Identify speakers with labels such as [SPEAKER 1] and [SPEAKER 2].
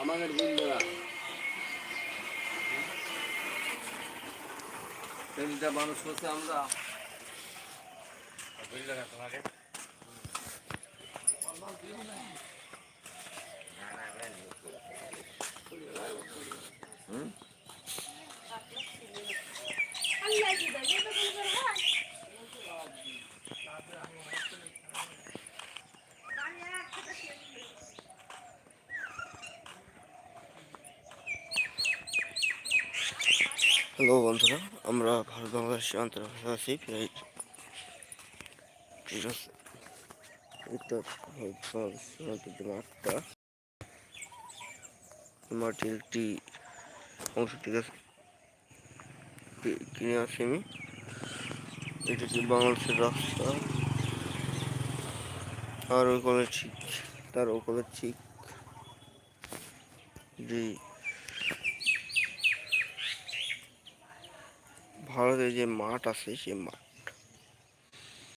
[SPEAKER 1] আমাদের
[SPEAKER 2] তিনটা মানুষ করছে আমরা হ্যালো বন্ধুরা, আমরা ভারত বাংলাদেশ সীমান্তের আছি, প্রায় মাঠটা মাটির একটি অংশ আছে কিনে আসি আমি এটা হচ্ছে বাংলাদেশের রাস্তা। আর ওই কলের ঠিক, তার ও কলের ঠিক যে ভারতের যে মাঠ আছে সেই মাঠ